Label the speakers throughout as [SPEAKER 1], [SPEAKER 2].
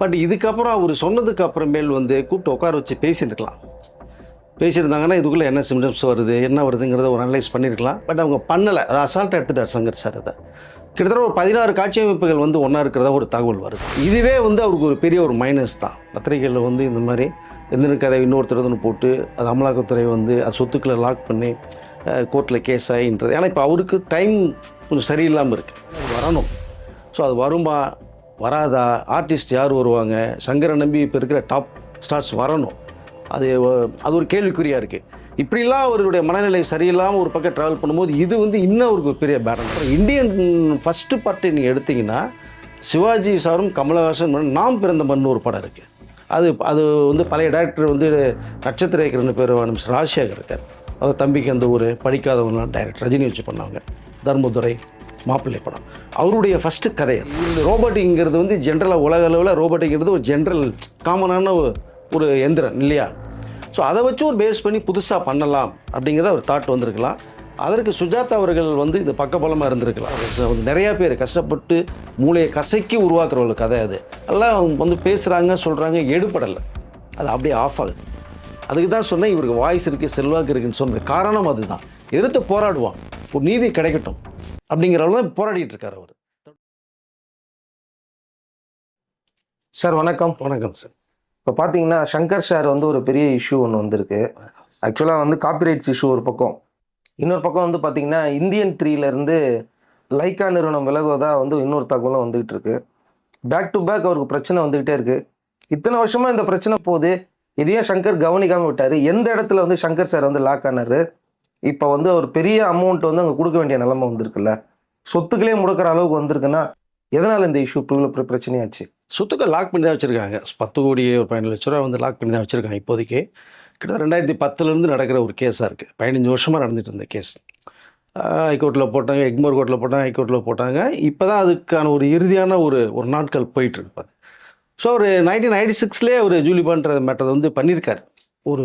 [SPEAKER 1] But இதுக்கப்புறம் அவர் சொன்னதுக்கு அப்புறமேல் வந்து கூப்பிட்டு உட்கார வச்சு பேசியிருக்கலாம். பேசியிருந்தாங்கன்னா இதுக்குள்ளே என்ன சிம்டம்ஸ் வருது என்ன வருதுங்கிறத ஒரு அனலைஸ் பண்ணியிருக்கலாம். பட் அவங்க பண்ணலை. அதை அசால்ட்டாக எடுத்துட்டார் சங்கர் சார் அதை. கிட்டத்தட்ட ஒரு பதினாறு காட்சி அமைப்புகள் வந்து ஒன்றா இருக்கிறதா ஒரு தகவல் வருது. இதுவே வந்து அவருக்கு ஒரு பெரிய ஒரு மைனஸ் தான். பத்திரிகைகளில் வந்து இந்த மாதிரி எந்திரன் கதை இன்னொருத்தர் போட்டு அது அமலாக்கத்துறை வந்து அது சொத்துக்களை லாக் பண்ணி கோர்ட்டில் கேஸ் ஆகின்றது. ஏன்னா இப்போ அவருக்கு டைம் கொஞ்சம் சரியில்லாமல் இருக்குது வரணும். ஸோ அது வருமா வராதா? ஆர்டிஸ்ட் யார் வருவாங்க? சங்கரை நம்பி இப்போ இருக்கிற டாப் ஸ்டார்ஸ் வரணும். அது அது ஒரு கேள்விக்குறியாக இருக்குது இப்படிலாம் அவருடைய மனநிலை சரியில்லாமல் ஒரு பக்கம் ட்ராவல் பண்ணும்போது இது வந்து இன்னும் அவருக்கு ஒரு பெரிய பேடன் இந்தியன் ஃபஸ்ட்டு பார்ட்டு நீங்கள் எடுத்தீங்கன்னா சிவாஜி சாரும் கமலஹாசன் நாம் பிறந்த மண் ஒரு படம் இருக்குது அது அது வந்து பழைய டேரக்டர் வந்து நட்சத்திர இயக்கர்னு பேர் மிஸ் ராஜசேகர் இருக்கார். அவர் தம்பிக்கு அந்த ஒரு படிக்காதவங்க டைரக்டர் ரஜினி வச்சு பண்ணாங்க தர்மதுரை மாப்பிள்ளை படம். அவருடைய ஃபஸ்ட்டு கதை இந்த ரோபோட்டிங்கிறது வந்து ஜென்ரலாக உலக அளவில் ரோபோட்டிங்கிறது ஒரு ஜென்ரல் காமனான ஒரு எந்திரன் இல்லையா? ஸோ அதை வச்சு ஒரு பேஸ் பண்ணி புதுசாக பண்ணலாம் அப்படிங்கிறத ஒரு தாட் வந்திருக்கலாம். அதற்கு சுஜாதா அவர்கள் வந்து இது பக்கபலமாக இருந்திருக்கலாம். நிறையா பேர் கஷ்டப்பட்டு மூளையை கசக்கி உருவாக்குற ஒரு கதை அது. எல்லாம் வந்து பேசுகிறாங்க சொல்கிறாங்க எடுபடலை. அது அப்படியே ஆஃப் ஆகுது. அதுக்கு தான் சொன்னேன் இவருக்கு வாய்ஸ் இருக்குது செல்வாக்கு இருக்குன்னு சொன்னது. காரணம் அதுதான். எதிர்த்து போராடுவான். ஒரு நீதி கிடைக்கட்டும். அப்படிங்கிற அளவு தான் போராடிட்டு இருக்காரு அவர்.
[SPEAKER 2] சார் வணக்கம்.
[SPEAKER 1] வணக்கம் சார்.
[SPEAKER 2] இப்போ பார்த்தீங்கன்னா சங்கர் சார் வந்து ஒரு பெரிய இஷ்யூ ஒன்று வந்திருக்கு. ஆக்சுவலாக வந்து காப்பிரைட்ஸ் இஷ்யூ ஒரு பக்கம். இன்னொரு பக்கம் வந்து பார்த்தீங்கன்னா இந்தியன் த்ரீலேருந்து லைக்கா நிறுவனம் விலகுவதா வந்து இன்னொரு தகவலும் வந்துகிட்டு இருக்கு. பேக் டு பேக் அவருக்கு பிரச்சனை வந்துகிட்டே இருக்கு. இத்தனை வருஷமா இந்த பிரச்சனை போகுது. இதையே சங்கர் கவனிக்காமல் விட்டாரு. எந்த இடத்துல வந்து சங்கர் சார் வந்து லாக் ஆனாரு? இப்போ வந்து ஒரு பெரிய அமௌண்ட் வந்து அங்கே கொடுக்க வேண்டிய நிலைமை வந்திருக்குல்ல. சொத்துக்களே முடக்கிற அளவுக்கு வந்திருக்குன்னா எதனால் இந்த இஷ்யூ பிரச்சனையாச்சு?
[SPEAKER 1] சொத்துக்கள் லாக் பண்ணி தான் வச்சுருக்காங்க. பத்து கோடி ஒரு பதினஞ்சு லட்ச ரூபா வந்து லாக் பண்ணி தான் வச்சுருக்காங்க இப்போதைக்கு. கிட்டத்தட்ட ரெண்டாயிரத்தி பத்துலேருந்து நடக்கிற ஒரு கேஸாக இருக்குது பதினஞ்சு வருஷமாக நடந்துட்டு இருந்த கேஸ் ஹைகோர்ட்டில் போட்டாங்க எக்மோர் கோர்ட்டில் போட்டாங்க ஹைகோர்ட்டில் போட்டாங்க. இப்போ தான் அதுக்கான ஒரு இறுதியான ஒரு ஒரு நாட்கள் போயிட்டுருக்கு அது ஸோ ஒரு நைன்டீன் நைன்டி சிக்ஸ்லேயே ஒரு ஜூலி பண்ணுற மேட்டர் வந்து பண்ணியிருக்காரு ஒரு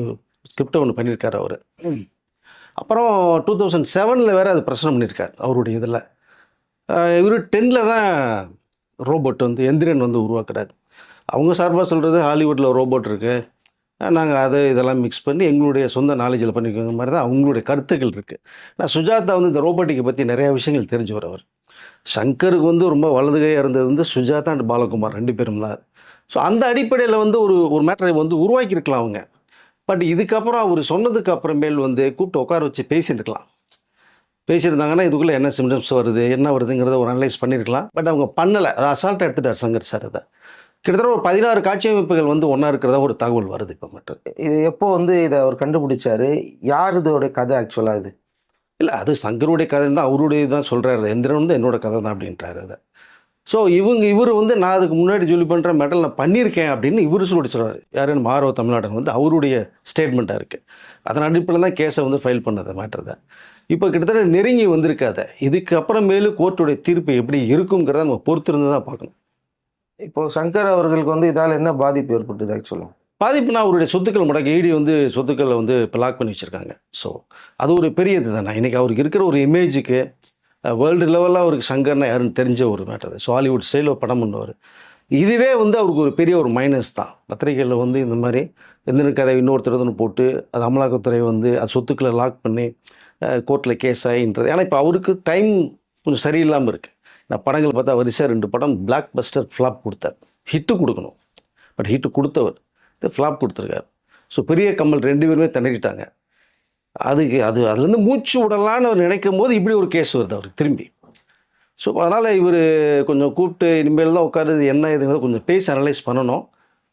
[SPEAKER 1] ஸ்கிரிப்டை ஒன்று பண்ணியிருக்காரு அவர். அப்புறம் டூ தௌசண்ட் செவனில் வேறு அது பிரச்சனை பண்ணியிருக்காரு அவருடைய இதில். இவர் டென்னில் தான் ரோபோட் வந்து எந்திரன் வந்து உருவாக்குறாரு. அவங்க சார்பாக சொல்கிறது ஹாலிவுட்டில் ரோபோட் இருக்குது நாங்கள் அதை இதெல்லாம் மிக்ஸ் பண்ணி எங்களுடைய சொந்த நாலேஜில் பண்ணிக்கோங்க மாதிரி தான் அவங்களுடைய கருத்துக்கள் இருக்குது நான் சுஜாதா வந்து இந்த ரோபோட்டிக்கை பற்றி நிறையா விஷயங்கள் தெரிஞ்சவர் அவர். சங்கருக்கு வந்து ரொம்ப வலதுகையாக இருந்தது வந்து சுஜாதா அண்ட் பாலகுமார் ரெண்டு பேரும் தான் ஸோ அந்த அடிப்படையில் வந்து ஒரு ஒரு மேட்டரை வந்து உருவாக்கியிருக்கலாம் அவங்க. பட் இதுக்கப்புறம் அவர் சொன்னதுக்கு அப்புறமேல் வந்து கூப்பிட்டு உட்கார வச்சு பேசியிருக்கலாம் பேசியிருந்தாங்கன்னா இதுக்குள்ளே என்ன சிம்டம்ஸ் வருது என்ன வருதுங்கிறத ஒரு அனலைஸ் பண்ணியிருக்கலாம். பட் அவங்க பண்ணலை. அதை அசால்ட்டாக எடுத்துட்டார் சங்கர் சார் அதை கிட்டத்தட்ட ஒரு பதினாறு காட்சி அமைப்புகள் வந்து ஒன்றா இருக்கிறதா ஒரு தகவல் வருது இப்போ மட்டும்.
[SPEAKER 2] இது எப்போ வந்து இதை அவர் கண்டுபிடிச்சாரு? யார் இதோட கதை ஆக்சுவலாக இது?
[SPEAKER 1] இல்லை அது சங்கருடைய கதை தான் அவருடைய தான் சொல்கிறாரு எந்திரன் வந்து என்னோட கதை தான் அப்படின்றாரு அதை. ஸோ இவங்க இவர் வந்து நான் அதுக்கு முன்னாடி சொல்லி பண்ணுற மெடல் நான் பண்ணியிருக்கேன் அப்படின்னு இவர் சொல்லி சொல்கிறாரு யாருன்னு? மாறவ தமிழ்நாடன் வந்து அவருடைய ஸ்டேட்மெண்ட்டாக இருக்குது அதன் அடிப்படையில் தான் கேஸை வந்து ஃபைல் பண்ணது மேட்டர் தான். இப்போ கிட்டத்தட்ட நெருங்கி வந்திருக்காத இதுக்கு அப்புறமேலு கோர்ட்டுடைய தீர்ப்பு எப்படி இருக்குங்கிறத நம்ம பொறுத்திருந்து தான் பார்க்கணும்.
[SPEAKER 2] இப்போ சங்கர் அவர்களுக்கு வந்து இதால் என்ன பாதிப்பு ஏற்பட்டது ஆக்சுவலாக
[SPEAKER 1] பாதிப்புனா அவருடைய சொத்துக்கள் முடக்கி ஈடி வந்து சொத்துக்களை வந்து இப்போ லாக் பண்ணி வச்சுருக்காங்க. ஸோ அது ஒரு பெரிய இது தானே இன்றைக்கி அவருக்கு இருக்கிற ஒரு இமேஜுக்கு வேர்ல்டு லெவலில் அவருக்கு சங்கர்னா யாருன்னு தெரிஞ்ச ஒரு மேட்டர் ஸோ ஹாலிவுட் ஸ்டைலில் படம் பண்ணுவார். இதுவே வந்து அவருக்கு ஒரு பெரிய ஒரு மைனஸ் தான். பத்திரிகையில் வந்து இந்த மாதிரி எந்த கதை இன்னொருத்தர் போட்டு அது அமலாக்கத்துறை வந்து அது சொத்துக்களை லாக் பண்ணி கோர்ட்டில் கேஸ் ஆகின்றது ஏன்னா இப்போ அவருக்கு டைம் கொஞ்சம் சரியில்லாமல் இருக்குது நான் படங்கள் பார்த்தா வரிசையாக ரெண்டு படம் பிளாக் பஸ்டர் ஃப்ளாப் கொடுத்தார். ஹிட்டு கொடுக்கணும். பட் ஹிட்டு கொடுத்தவர். இது ஃப்ளாப் கொடுத்துருக்காரு. ஸோ பெரிய கம்மல் ரெண்டு பேருமே திணறிட்டாங்க. அதுக்கு அது அதுலேருந்து மூச்சு விடலான்னு அவர் நினைக்கும் போது இப்படி ஒரு கேஸ் வருது அவருக்கு திரும்பி. ஸோ அதனால் இவர் கொஞ்சம் கூப்பிட்டு இனிமேல் தான் உட்காருது என்ன இதுங்கிறத கொஞ்சம் பேசி அனலைஸ் பண்ணணும்.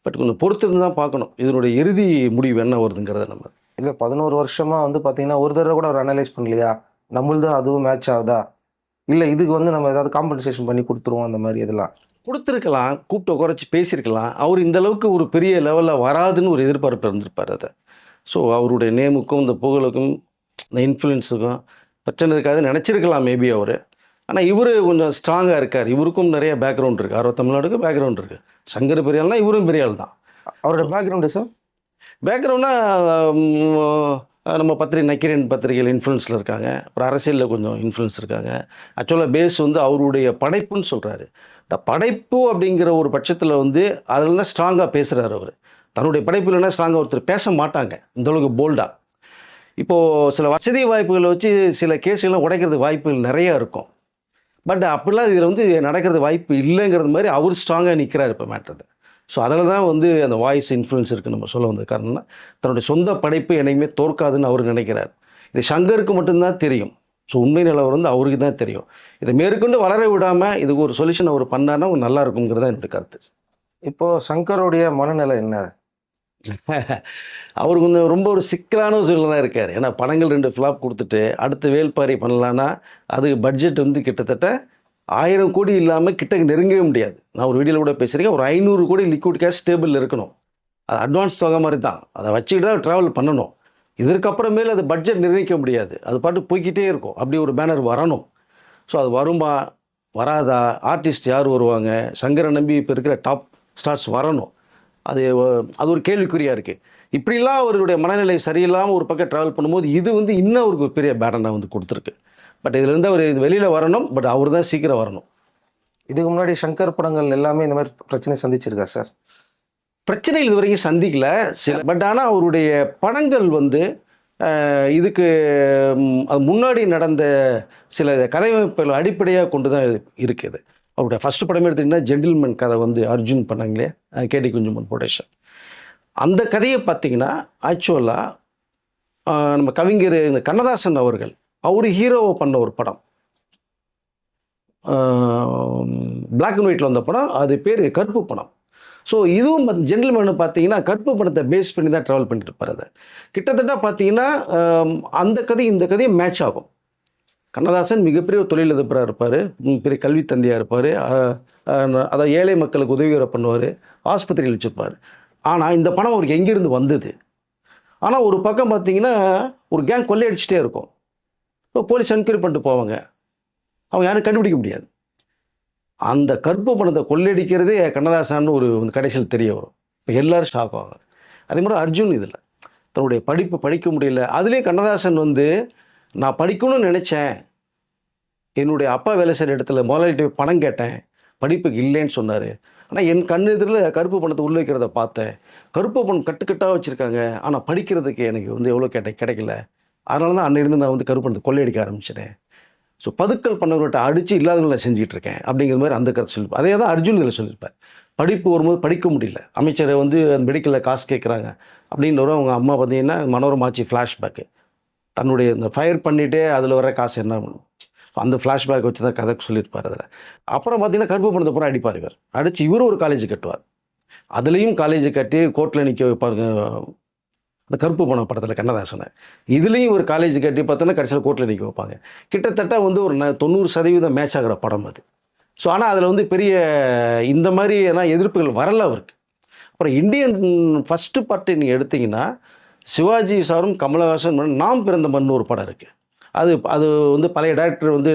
[SPEAKER 1] பட் கொஞ்சம் பொறுத்திருந்து தான் பார்க்கணும். இதனுடைய இறுதி முடிவு என்ன வருதுங்கிறத நம்ம.
[SPEAKER 2] இல்லை பதினோரு வருஷமா வந்து பார்த்தீங்கன்னா ஒரு தடவை கூட அவர் அனலைஸ் பண்ணலையா? நம்மளது அதுவும் மேட்ச் ஆகுதா? இல்லை இதுக்கு வந்து நம்ம ஏதாவது காம்பன்சேஷன் பண்ணி கொடுத்துருவோம் அந்த மாதிரி இதெல்லாம்?
[SPEAKER 1] கொடுத்துருக்கலாம் கூப்பிட்டு உட்காரச்சு பேசியிருக்கலாம். அவர் இந்த அளவுக்கு ஒரு பெரிய லெவலில் வராதுன்னு ஒரு எதிர்பார்ப்பு இருந்திருப்பார் அதை. ஸோ அவருடைய நேமுக்கும் இந்த புகழுக்கும் இந்த இன்ஃப்ளூயன்ஸுக்கும் பிரச்சனை இருக்காதுன்னு நினச்சிருக்கலாம் மேபி அவர். ஆனால் இவர் கொஞ்சம் ஸ்ட்ராங்காக இருக்கார். இவருக்கும் நிறைய பேக்ரவுண்ட் இருக்குது ஆர்வ தமிழ்நாடுக்கு பேக்ரவுண்ட் இருக்குது சங்கர் பெரியாள்னா இவரும் பெரியாள் தான்.
[SPEAKER 2] அவரோட பேக்ரவுண்டு சார்
[SPEAKER 1] பேக்ரவுண்ட்னா நம்ம பத்திரிகை நக்கீரன் பத்திரிகையில் இன்ஃப்ளூயன்ஸில் இருக்காங்க. அப்புறம் அரசியலில் கொஞ்சம் இன்ஃப்ளூயன்ஸ் இருக்காங்க. ஆக்சுவலாக பேஸ் வந்து அவருடைய படைப்புன்னு சொல்கிறாரு இந்த படைப்பு அப்படிங்கிற ஒரு பட்சத்தில் வந்து அதில் தான் ஸ்ட்ராங்காக பேசுகிறார் அவர். தன்னுடைய படைப்பு ஸ்ட்ராங்காக ஒருத்தர் பேச மாட்டாங்க. இந்த அளவுக்கு போல்டாக இப்போது சில வசதி வாய்ப்புகளை வச்சு சில கேஸுகள்லாம் உடைக்கிறது வாய்ப்புகள் நிறையா இருக்கும். பட் அப்படிலாம் இதில் வந்து நடக்கிறது வாய்ப்பு இல்லைங்கிறது மாதிரி அவர் ஸ்ட்ராங்காக நிற்கிறார் இப்போ மேட்டது ஸோ அதில் தான் வந்து அந்த வாய்ஸ் இன்ஃப்ளூயன்ஸ் இருக்குது நம்ம சொல்ல வந்தது. காரணம்னா தன்னுடைய சொந்த படைப்பு என்னைக்குமே தோற்காதுன்னு அவர் நினைக்கிறார். இது சங்கருக்கு மட்டும்தான் தெரியும். ஸோ உண்மை நிலவரம் வந்து அவருக்கு தான் தெரியும். இதை மேற்கொண்டு வளர விடாமல் இதுக்கு ஒரு சொல்யூஷன் அவர் பண்ணார்னா நல்லா தான் என்னுடைய கருத்து.
[SPEAKER 2] இப்போது சங்கருடைய மனநிலை என்ன?
[SPEAKER 1] அவர் கொஞ்சம் ரொம்ப ஒரு சிக்கலான ஒரு சூழ்நிலை தான் இருக்கார். ஏன்னா படங்கள் ரெண்டு ஃப்ளாப் கொடுத்துட்டு அடுத்து வேல்பாரி பண்ணலான்னா அதுக்கு பட்ஜெட் வந்து கிட்டத்தட்ட ஆயிரம் கோடி இல்லாமல் கிட்ட நெருங்கவே முடியாது. நான் ஒரு வீடியோவில் கூட பேசுகிறேன் ஒரு ஐநூறு கோடி லிக்விட் கேஷ் ஸ்டேபிள் இருக்கணும். அது அட்வான்ஸ் தொகை மாதிரி தான். அதை வச்சுக்கிட்டு தான் ட்ராவல் பண்ணணும். இதற்கப்புறமேல அது பட்ஜெட் நிர்ணயிக்க முடியாது. அது பாட்டு போய்கிட்டே இருக்கும். அப்படி ஒரு பேனர் வரணும். ஸோ அது வருமா? வராதா? ஆர்டிஸ்ட் யார் வருவாங்க? சங்கரை நம்பி இப்போ இருக்கிற டாப் ஸ்டார்ஸ் வரணும். அது அது ஒரு கேள்விக்குறியாக இருக்குது இப்படிலாம் அவருடைய மனநிலை சரியில்லாமல் ஒரு பக்கம் ட்ராவல் பண்ணும்போது இது வந்து இன்னும் அவருக்கு ஒரு பெரிய பேட்டனாக வந்து கொடுத்துருக்கு. பட் இதுலேருந்து அவர் இது வெளியில் வரணும் பட் அவர் தான் சீக்கிரம் வரணும்.
[SPEAKER 2] இதுக்கு முன்னாடி சங்கர் படங்கள் எல்லாமே இந்த மாதிரி பிரச்சனை சந்திச்சிருக்கா சார்?
[SPEAKER 1] பிரச்சனைகள் இது வரைக்கும் சந்திக்கல சில பட் ஆனால் அவருடைய படங்கள் வந்து இதுக்கு முன்னாடி நடந்த சில கதையமைப்புகள் அடிப்படையாக கொண்டு தான் இருக்குது அவருடைய ஃபஸ்ட் படம் எடுத்திங்கன்னா ஜென்டில்மேன் கதை வந்து அர்ஜுன் பண்ணாங்களே கேடி குஞ்சுமன் ப்ரொடக்ஷன் அந்த கதையை பார்த்தீங்கன்னா ஆக்சுவலாக நம்ம கவிஞர் இந்த கண்ணதாசன் அவர்கள் அவர் ஹீரோவை பண்ண ஒரு படம். பிளாக் அண்ட் ஒயிட்டில் வந்த படம் அது பேர் கருப்பு படம். ஸோ இதுவும் ஜென்டில்மேனு பார்த்தீங்கன்னா கருப்பு படத்தை பேஸ் பண்ணி தான் ட்ராவல் பண்ணிட்டு இருப்பார் அதை. கிட்டத்தட்ட பார்த்தீங்கன்னா அந்த கதை இந்த கதையும் மேட்ச் ஆகும். கண்ணதாசன் மிகப்பெரிய தொழிலதிபராக இருப்பார். பெரிய கல்வி தந்தையாக இருப்பார் அதாவது ஏழை மக்களுக்கு உதவி பண்ணுவார். ஆஸ்பத்திரியில் வச்சுருப்பார் ஆனால் இந்த பணம் அவருக்கு எங்கேருந்து வந்தது? ஆனால் ஒரு பக்கம் பார்த்தீங்கன்னா ஒரு கேங் கொள்ளையடிச்சிட்டே இருக்கும். இப்போ போலீஸ் என்கொயரி பண்ணிட்டு போவாங்க. அவங்க யாரும் கண்டுபிடிக்க முடியாது. அந்த கருப்பு பணத்தை கொள்ளையடிக்கிறதே கண்ணதாசன் ஒரு கடைசியில் தெரிய வரும். இப்போ எல்லோரும் ஷாக் ஆகும் அதே மாதிரி அர்ஜுன் இதில் தன்னுடைய படிப்பு படிக்க முடியல. அதுலேயும் கண்ணதாசன் வந்து நான் படிக்கணும்னு நினச்சேன். என்னுடைய அப்பா வேலை செய்கிற இடத்துல முதலாளிகிட்ட போய் பணம் கேட்டேன். படிப்புக்கு இல்லைன்னு சொன்னார். ஆனால் என் கண்ணெதிரில் கருப்பு பணத்தை உள்ள வைக்கிறத பார்த்தேன். கருப்பு பணம் கட்டுக்கட்டாக வச்சுருக்காங்க. ஆனால் படிக்கிறதுக்கு எனக்கு வந்து எவ்வளோ கேட்டேன் கிடைக்கல. அதனால தான் அன்னையிருந்து நான் வந்து கருப்பு பணத்தை கொள்ளையடிக்க ஆரம்பிச்சிட்டேன். ஸோ பதுக்கல் பண்ணவர்கிட்ட அடித்து இல்லாதவங்களை செஞ்சுட்டு இருக்கேன். அப்படிங்கிற மாதிரி அந்த கருத்து சொல்லியிருப்பார் அதே தான் அர்ஜுன் இதில் சொல்லியிருப்பார் படிப்பு வரும்போது படிக்க முடியல. அமைச்சரை வந்து அந்த மெடிக்கலில் காசு கேட்குறாங்க அப்படின்னு வரும் அவங்க அம்மா பார்த்தீங்கன்னா மனோரமாச்சி ஃப்ளாஷ்பேக்கு தன்னுடைய இந்த ஃபயர் பண்ணிகிட்டே அதில் வர காசு என்ன பண்ணும்? அந்த ஃப்ளாஷ்பேக் வச்சு தான் கதை சொல்லியிருப்பார் அதில். அப்புறம் பார்த்தீங்கன்னா கருப்பு பணத்தை பூரா அடிப்பார் இவர். அடித்து இவரும் ஒரு காலேஜ் கட்டுவார். அதுலேயும் காலேஜ் கட்டி கோர்ட்டில் நிற்க வைப்பாருங்க. அந்த கருப்பு பணம் படத்தில் கண்ணதாசனை. இதுலேயும் ஒரு காலேஜ் கட்டி பார்த்தோன்னா கடைசியில் கோர்ட்டில் நிற்க வைப்பாங்க. கிட்டத்தட்ட வந்து ஒரு ந- தொண்ணூறு சதவீதம் மேட்ச் ஆகிற படம் அது. ஸோ ஆனால் அதில் வந்து பெரிய இந்த மாதிரி எதிர்ப்புகள் வரல அவருக்கு. அப்புறம் இந்தியன் ஃபஸ்ட்டு பார்ட்டி நீங்கள் எடுத்தீங்கன்னா சிவாஜி சாரும் கமலஹாசன் நாம் பிறந்த மண் ஒரு படம் இருக்குது அது அது வந்து பழைய டேரக்டர் வந்து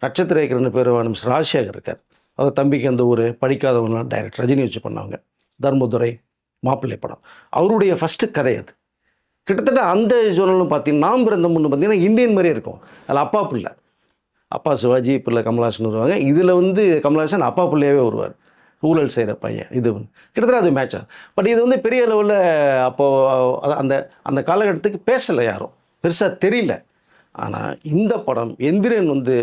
[SPEAKER 1] நட்சத்திர இயக்கர்னு பேர் மிஸ் ராஜசேகர் இருக்கார். அவர் தம்பிக்கு அந்த ஒரு படிக்காதவங்க டைரக்டர் ரஜினி வச்சு பண்ணவங்க. தர்மதுரை மாப்பிள்ளை படம். அவருடைய ஃபஸ்ட்டு கதை அது. கிட்டத்தட்ட அந்த ஜோனலும் பார்த்தீங்கன்னா நாம் பிறந்த முன்னு பார்த்தீங்கன்னா இந்தியன் மாதிரியே இருக்கும். அதில் அப்பா பிள்ளை. அப்பா சிவாஜி பிள்ளை கமலஹாசன் வருவாங்க. இதில் வந்து கமலஹாசன் அப்பா பிள்ளையாவே வருவார். ஊழல் செய்கிற பையன். இது கிட்டத்தட்ட அது மேட்ச் ஆகும் பட் இது வந்து பெரிய லெவலில் அப்போது அந்த அந்த காலகட்டத்துக்கு பேசலை யாரும். பெருசாக தெரியல. ஆனால் இந்த படம் எந்திரன் வந்து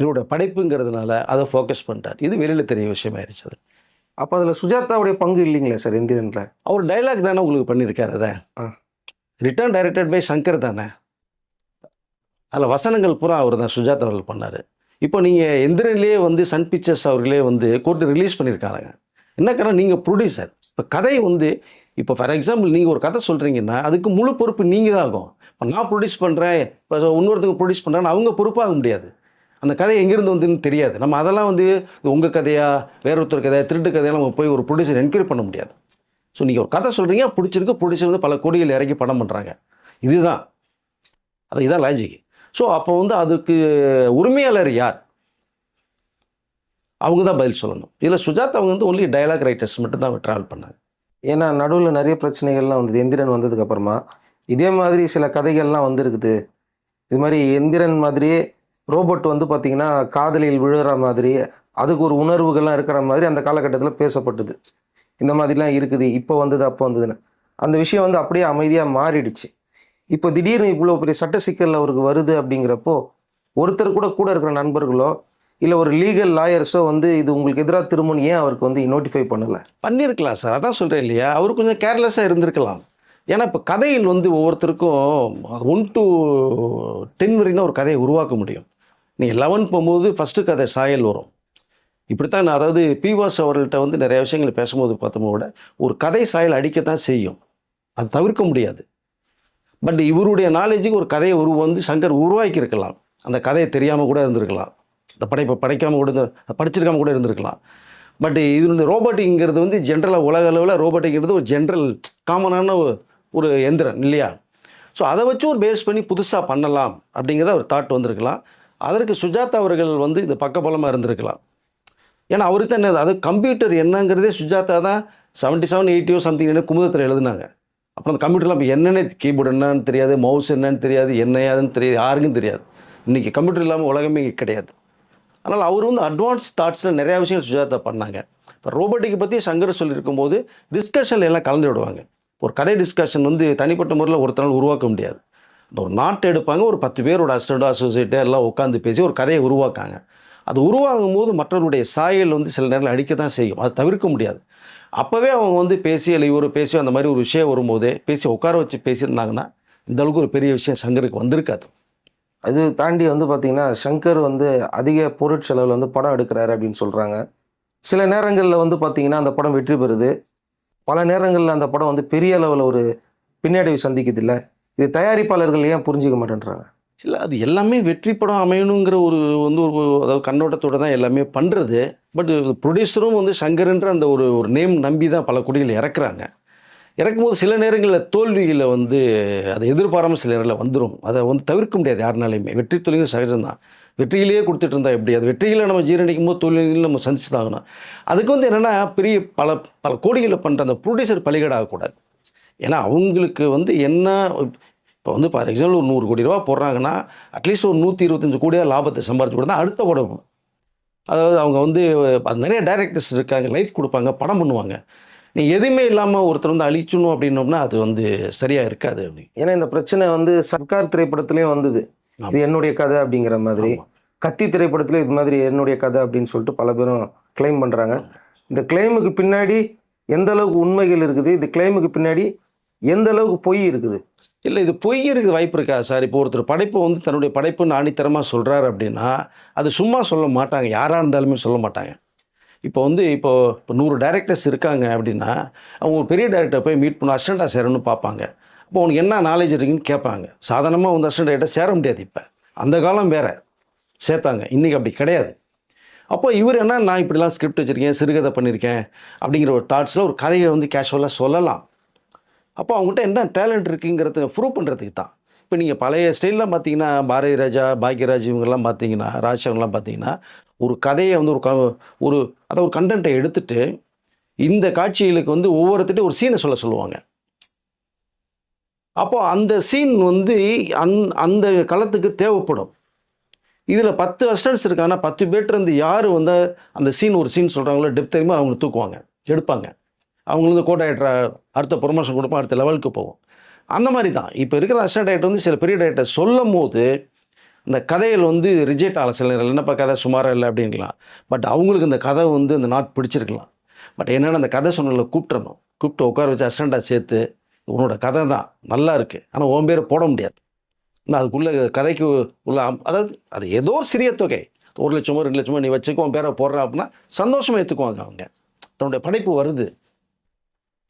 [SPEAKER 1] இவரோட படைப்புங்கிறதுனால அதை ஃபோக்கஸ் பண்ணிட்டார். இது வெளியில் தெரிய விஷயமாயிருச்சு அது.
[SPEAKER 2] அப்போ அதில் சுஜாதாவுடைய பங்கு இல்லைங்களா சார் எந்திரனில்?
[SPEAKER 1] அவர் டைலாக் தானே உங்களுக்கு பண்ணியிருக்காரு அதை. ரிட்டர்ன் டைரக்டட் பை சங்கர் தானே? அதில் வசனங்கள் பூரா அவர் தான் சுஜாதா அவர்கள் பண்ணார். இப்போ நீங்கள் எந்திரன்லேயே வந்து சன் பிக்சர்ஸ் அவர்களே வந்து கோர்ட்டு ரிலீஸ் பண்ணியிருக்காங்க. என்ன காரணம்? நீங்கள் ப்ரொடியூசர் இப்போ கதை வந்து இப்போ ஃபார் எக்ஸாம்பிள் நீங்கள் ஒரு கதை சொல்கிறீங்கன்னா அதுக்கு முழு பொறுப்பு நீங்கள் தான் ஆகும். இப்போ நான் ப்ரொடியூஸ் பண்ணுறேன் இப்போ இன்னொருத்தங்க ப்ரொடியூஸ் பண்ணுறேன்னு அவங்க பொறுப்பாக முடியாது. அந்த கதை எங்கேருந்து வந்துன்னு தெரியாது. நம்ம அதெல்லாம் வந்து உங்கள் கதையாக வேற ஒருத்தர் கதையா திருட்டு கதையெல்லாம் நம்ம போய் ஒரு ப்ரொடியூசர் என்கொயரி பண்ண முடியாது. ஸோ நீங்கள் ஒரு கதை சொல்கிறீங்க பிடிச்சிருக்கு ப்ரொடியூசர் வந்து பல கோடிகள் இறக்கி படம் பண்ணுறாங்க இதுதான். அது இதான் லாஜிக் ஸோ அப்போ வந்து அதுக்கு உரிமையாளர் யார்? அவங்க தான் பதில் சொல்லணும். இதில் சுஜாத் அவங்க வந்து ஒன்லி டைலாக் ரைட்டர்ஸ் மட்டும் தான் ட்ராவல் பண்ணாங்க.
[SPEAKER 2] ஏன்னா நடுவில் நிறைய பிரச்சனைகள்லாம் வந்தது. எந்திரன் வந்ததுக்கப்புறமா இதே மாதிரி சில கதைகள்லாம் வந்திருக்குது. இது மாதிரி எந்திரன் மாதிரியே ரோபோட் வந்து பார்த்திங்கன்னா காதலில் விழுற மாதிரி அதுக்கு ஒரு உணர்வுகள்லாம் இருக்கிற மாதிரி அந்த காலகட்டத்தில் பேசப்பட்டது. இந்த மாதிரிலாம் இருக்குது. இப்போ வந்தது அப்போ வந்ததுன்னு. அந்த விஷயம் வந்து அப்படியே அமைதியாக மாறிடுச்சு. இப்போ திடீர்னு இவ்வளோ பெரிய சட்ட சிக்கல் அவருக்கு வருது அப்படிங்கிறப்போ ஒருத்தர் கூட கூட இருக்கிற நண்பர்களோ இல்லை ஒரு லீகல் லாயர்ஸோ வந்து இது உங்களுக்கு எதிராக திரும்பணும் ஏன் அவருக்கு வந்து நோட்டிஃபை பண்ணலை?
[SPEAKER 1] பண்ணியிருக்கலாம் சார். அதான் சொல்கிறேன் இல்லையா? அவர் கொஞ்சம் கேர்லெஸ்ஸாக இருந்திருக்கலாம். ஏன்னா இப்போ கதையில் வந்து ஒவ்வொருத்தருக்கும் ஒன் டு டென் வரைக்கும் தான் ஒரு கதையை உருவாக்க முடியும். நீங்கள் லெவன் போகும்போது ஃபஸ்ட்டு கதை சாயல் வரும். இப்படித்தான் நான் அதாவது பிவாஸ் அவர்கள்ட்ட வந்து நிறைய விஷயங்கள் பேசும்போது பார்த்தோமோ விட ஒரு கதை சாயல் அடிக்கத்தான் செய்யும். அது தவிர்க்க முடியாது. பட் இவருடைய நாலேஜுக்கு ஒரு கதையை உருவ வந்து சங்கர் உருவாக்கி இருக்கலாம் அந்த கதையை தெரியாமல் கூட இருந்திருக்கலாம். இந்த படைப்பை படைக்காமல் கூட படிச்சிருக்காமல் படிச்சிருக்காம கூட இருந்திருக்கலாம். பட் இதனுடைய ரோபோட்டிக்ங்கிறது வந்து ஜென்ரலாக உலக அளவில் ரோபோட்டிக்ங்கிறது ஒரு ஜென்ரல் காமனான ஒரு- ஒரு எந்திரன் இல்லையா? ஸோ அதை வச்சு ஒரு பேஸ் பண்ணி புதுசாக பண்ணலாம் அப்படிங்கிறத ஒரு தாட் வந்திருக்கலாம். அதற்கு சுஜாதா அவர்கள் வந்து இந்த பக்கபலமாக இருந்திருக்கலாம். ஏன்னா அவருக்கு தான் என்ன அது கம்ப்யூட்டர் என்னங்கிறதே சுஜாதா தான் செவன்ட்டி செவன் எயிட்டியோ சம்திங் என்ன குமுதத்தில் எழுதுனாங்க. அப்புறம் அந்த கம்ப்யூட்டர்லாம் இப்போ என்னென்ன கீபோர்டு என்னன்னு தெரியாது மவுஸ் என்னன்னு தெரியாது என்ன தெரியாது யாருக்கும் தெரியாது. இன்றைக்கி கம்ப்யூட்டர் இல்லாமல் உலகமே கிடையாது. அதனால் அவர் வந்து அட்வான்ஸ் தாட்ஸில் நிறையா விஷயங்கள் சுஜாதா பண்ணாங்க. இப்போ ரோபோட்டிக்கை பற்றி சங்கர் சொல்லியிருக்கும் போது டிஸ்கஷனில் எல்லாம் கலந்து விடுவாங்க. ஒரு கதை டிஸ்கஷன் வந்து தனிப்பட்ட முறையில் ஒருத்தனால் உருவாக்க முடியாது. அந்த ஒரு நாட்டை எடுப்பாங்க ஒரு பத்து பேரோட அசிஸ்டண்டோ அசோசியேட்டோ எல்லாம் உட்காந்து பேசி ஒரு கதையை உருவாக்காங்க அது உருவாகும் போது மற்றவருடைய சாயல் வந்து சில நேரத்தில் அடிக்க தான் செய்யும். அதை தவிர்க்க முடியாது. அப்போவே அவங்க வந்து பேசி இல்லை இவர் பேசி அந்த மாதிரி ஒரு விஷயம் வரும்போதே பேசி உட்கார வச்சு பேசியிருந்தாங்கன்னா இந்த அளவுக்கு ஒரு பெரிய விஷயம் சங்கருக்கு வந்திருக்காது.
[SPEAKER 2] அது தாண்டி வந்து பார்த்திங்கன்னா சங்கர் வந்து அதிக பொருட்செலவில் வந்து படம் எடுக்கிறாரு அப்படின்னு சொல்கிறாங்க சில நேரங்களில் வந்து பார்த்திங்கன்னா அந்த படம் வெற்றி பெறுது. பல நேரங்களில் அந்த படம் வந்து பெரிய அளவில் ஒரு பின்னடைவு சந்திக்குது இல்லை. இது தயாரிப்பாளர்கள் ஏன் புரிஞ்சிக்க மாட்டேன்றாங்க?
[SPEAKER 1] இல்லை அது எல்லாமே வெற்றி படம் அமையணுங்கிற ஒரு வந்து ஒரு அதாவது கண்ணோட்டத்தோட தான் எல்லாமே பண்ணுறது பட் ப்ரொடியூசரும் வந்து சங்கர்ன்ற அந்த ஒரு ஒரு நேம் நம்பி தான் பல குடிகள் இறக்குறாங்க. இறக்கும்போது சில நேரங்களில் தோல்வியில் வந்து அதை எதிர்பாராமல் சில நேரங்களில் வந்துடும் அதை வந்து தவிர்க்க முடியாது யாருனாலையுமே. வெற்றி தொழில் சகஜம்தான் வெற்றியிலேயே கொடுத்துட்டு இருந்தால் எப்படி? அது வெற்றிகளை நம்ம ஜீரணிக்கும் போது தொழில்கள் நம்ம சந்திச்சு தான் ஆகணும். அதுக்கு வந்து என்னென்னா பெரிய பல பல கோடிகளை பண்ணுற அந்த ப்ரொடியூசர் பலிகடாகக்கூடாது. ஏன்னா அவங்களுக்கு வந்து என்ன இப்போ வந்து ஃபார் எக்ஸாம்பிள் ஒரு நூறு கோடி ரூபா போடுறாங்கன்னா அட்லீஸ்ட் ஒரு நூற்றி இருபத்தஞ்சு கோடியாக லாபத்தை சம்பாரிச்சு கூட தான் அடுத்த படம் அதாவது அவங்க வந்து நிறைய டைரக்டர்ஸ் இருக்காங்க லைஃப் கொடுப்பாங்க படம் பண்ணுவாங்க. நீ எதுவுமே இல்லாமல் ஒருத்தர் வந்து அழிச்சணும் அப்படின்னோம்னா அது வந்து சரியாக இருக்காது அப்படி
[SPEAKER 2] ஏன்னா இந்த பிரச்சனை வந்து சர்க்கார் திரைப்படத்துலேயும் வந்தது. இது என்னுடைய கதை அப்படிங்கிற மாதிரி. கத்தி திரைப்படத்துலேயும் இது மாதிரி என்னுடைய கதை அப்படின்னு சொல்லிட்டு பல பேரும் க்ளைம் பண்ணுறாங்க இந்த கிளைமுக்கு பின்னாடி எந்த அளவுக்கு உண்மைகள் இருக்குது இந்த கிளைமுக்கு பின்னாடி எந்த அளவுக்கு பொய் இருக்குது?
[SPEAKER 1] இல்லை இது பொய் இருக்குது வாய்ப்பு இருக்கா? சார் இப்போ ஒருத்தர் படைப்பு வந்து தன்னுடைய படைப்புன்னு ஆணித்தரமாக சொல்கிறாரு அப்படின்னா அது சும்மா சொல்ல மாட்டாங்க. யாராக இருந்தாலுமே சொல்ல மாட்டாங்க. இப்போ வந்து இப்போ இப்போ நூறு டைரக்டர்ஸ் இருக்காங்க அப்படின்னா அவங்க ஒரு பெரிய டைரக்டர் போய் மீட் பண்ண அசிஸ்டண்டாக சேரணும்னு பார்ப்பாங்க. இப்போ உனக்கு என்ன நாலேஜ் இருக்குன்னு கேட்பாங்க. சாதாரணமாக வந்து அசிஸ்டன்ட் டைரக்டர் சேர முடியாது இப்போ. அந்த காலம் வேறு. சேர்த்தாங்க. இன்றைக்கி அப்படி கிடையாது. அப்போ இவர் என்ன நான் இப்படிலாம் ஸ்கிரிப்ட் வச்சுருக்கேன் சிறுகதை பண்ணியிருக்கேன் அப்படிங்கிற ஒரு தாட்ஸில் ஒரு கதையை வந்து கேஷுவலாக சொல்லலாம். அப்போ அவங்ககிட்ட என்ன டேலண்ட் இருக்குங்கிறத ப்ரூவ் பண்ணுறதுக்கு தான். இப்போ நீங்கள் பழைய ஸ்டைல்லாம் பார்த்தீங்கன்னா பாரதி ராஜா பாக்யராஜ் இவங்கெல்லாம் பார்த்தீங்கன்னா ராஜ்சவன்லாம் பார்த்தீங்கன்னா ஒரு கதையை வந்து ஒரு க ஒரு அதை ஒரு கண்டென்ட்டை எடுத்துட்டு இந்த காட்சிகளுக்கு வந்து ஒவ்வொருத்திட்டும் ஒரு சீனை சொல்ல சொல்லுவாங்க. அப்போ அந்த சீன் வந்து அந் அந்த களத்துக்கு தேவைப்படும். இதில் பத்து அஸ்டன்ஸ் இருக்காங்கன்னா பத்து பேர்ட்டு இருந்து யார் வந்து அந்த சீன் ஒரு சீன் சொல்கிறாங்களோ டெப்த் தெரியுமோ? அவங்க தூக்குவாங்க எடுப்பாங்க. அவங்களுக்கு வந்து கோட் அடுத்த ப்ரொமோஷன் கொடுப்போம் அடுத்த லெவலுக்கு போவோம். அந்த மாதிரி தான் இப்போ இருக்கிற அசிஸ்டன்ட் டயட் வந்து சில பெரிய டயட்டை சொல்லும் போது இந்த கதைகள் வந்து ரிஜெக்ட் ஆகல. சில நேரம் என்னப்பா கதை சுமாராக இல்லை அப்படின்லாம். பட் அவங்களுக்கு இந்த கதை வந்து அந்த நாட் பிடிச்சிருக்கலாம். பட் என்னென்னா அந்த கதை சொன்னதில் கூப்பிட்றணும் கூப்பிட்டு உட்கார வச்சு அசிஸ்டண்ட்டாக சேர்த்து உன்னோட கதை தான். நல்லா இருக்குது ஆனால் உன் பேரை போட முடியாது. நான் அதுக்குள்ளே கதைக்கு உள்ள அதாவது அது ஏதோ ஒரு சிறிய தொகை. ஒரு லட்சமோ ரெண்டு லட்சமோ நீ வச்சுக்கோ உன் பேரை போடுற அப்படின்னா சந்தோஷமாக ஏற்றுக்குவாங்க அவங்க. தன்னுடைய படைப்பு வருது.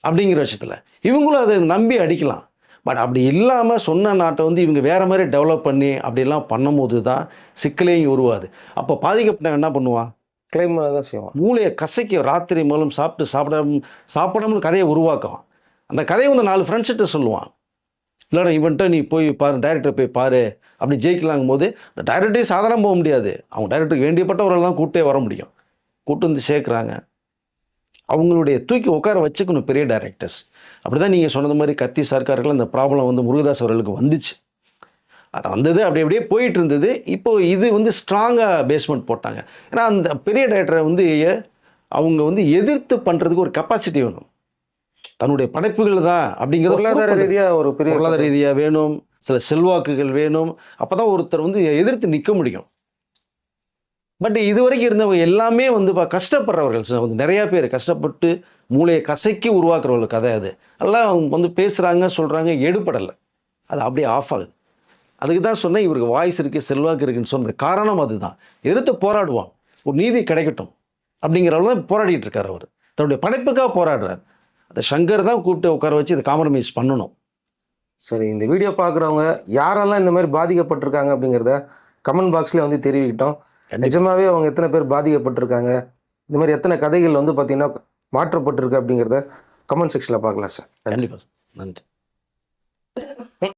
[SPEAKER 1] அப்படிங்கிற பட்சத்தில் இவங்களும் அதை நம்பி அடிக்கலாம். பட் அப்படி இல்லாமல் சொன்ன நாட்டை வந்து இவங்க வேறு மாதிரி டெவலப் பண்ணி அப்படிலாம் பண்ணும்போது தான் சிக்கலையும் உருவாது. அப்போ பாதிக்கப்பட்ட என்ன பண்ணுவான்?
[SPEAKER 2] கிளைம் தான் செய்வோம்
[SPEAKER 1] மூளையை கசக்கி ராத்திரி மூலம் சாப்பிட்டு சாப்பிடாம சாப்பிடாமனு கதையை உருவாக்குவான். அந்த கதையை வந்து நாலு ஃப்ரெண்ட்ஸ்கிட்ட சொல்லுவான். இல்லைடா இவன்ட்ட நீ போய் பாரு டைரக்டர் போய் பாரு அப்படி ஜெயிக்கலாங்கும் போது அந்த டைரக்டரே சாதாரண போக முடியாது. அவங்க டைரக்டருக்கு வேண்டியப்பட்டவர்கள் தான் கூட்டே வர முடியும். கூட்டு வந்து சேர்க்குறாங்க. அவங்களுடைய தூக்கி உட்கார வச்சுக்கணும் பெரிய டைரக்டர்ஸ் அப்படி தான் நீங்கள் சொன்னது மாதிரி கத்தி சர்க்காருக்குள்ள இந்த ப்ராப்ளம் வந்து முருகதாஸ் அவர்களுக்கு வந்துச்சு. அது வந்தது அப்படி அப்படியே போயிட்டு இருந்தது. இப்போ இது வந்து ஸ்ட்ராங்காக பேஸ்மெண்ட் போட்டாங்க. ஏன்னா அந்த பெரிய டைரக்டரை வந்து அவங்க வந்து எதிர்த்து பண்ணுறதுக்கு ஒரு கெப்பாசிட்டி வேணும். தன்னுடைய படைப்புகள் தான் அப்படிங்கிறது
[SPEAKER 2] பொருளாதார ரீதியா ஒரு பெரிய
[SPEAKER 1] பொருளாதார ரீதியாக வேணும். சில செல்வாக்குகள் வேணும். அப்போ தான் ஒருத்தர் வந்து எதிர்த்து நிற்க முடியும். பட் இது வரைக்கும் இருந்தவங்க எல்லாமே வந்து கஷ்டப்படுறவர்கள் வந்து நிறையா பேர் கஷ்டப்பட்டு மூளையை கசைக்கி உருவாக்குறவர்கள் கதை அது. எல்லாம் அவங்க வந்து பேசுகிறாங்க சொல்கிறாங்க எடுபடலை. அது அப்படியே ஆஃப் ஆகுது. அதுக்கு தான் சொன்னேன் இவருக்கு வாய்ஸ் இருக்குது செல்வாக்கு இருக்குன்னு சொன்னது காரணம் அதுதான். எதிர்த்து போராடுவான். ஒரு நீதி கிடைக்கட்டும் அப்படிங்கிற அளவு தான் போராடிட்டு இருக்கார் அவர். தன்னுடைய படைப்புக்காக போராடுறார். அந்த சங்கர் தான் கூப்பிட்டு உட்கார வச்சு இதை காம்ப்ரமைஸ் பண்ணணும்.
[SPEAKER 2] சரி இந்த வீடியோ பார்க்குறவங்க யாரெல்லாம் இந்த மாதிரி பாதிக்கப்பட்டிருக்காங்க அப்படிங்கிறத கமெண்ட் பாக்ஸில் வந்து தெரிவிக்கிட்டோம். நிஜமாவே அவங்க எத்தனை பேர் பாதிக்கப்பட்டிருக்காங்க? இந்த மாதிரி எத்தனை கதைகள் வந்து பார்த்தீங்கன்னா மாற்றப்பட்டிருக்கு அப்படிங்கிறத கமெண்ட் செக்ஷனில் பார்க்கலாம் சார்
[SPEAKER 1] கண்டிப்பாக நன்றி.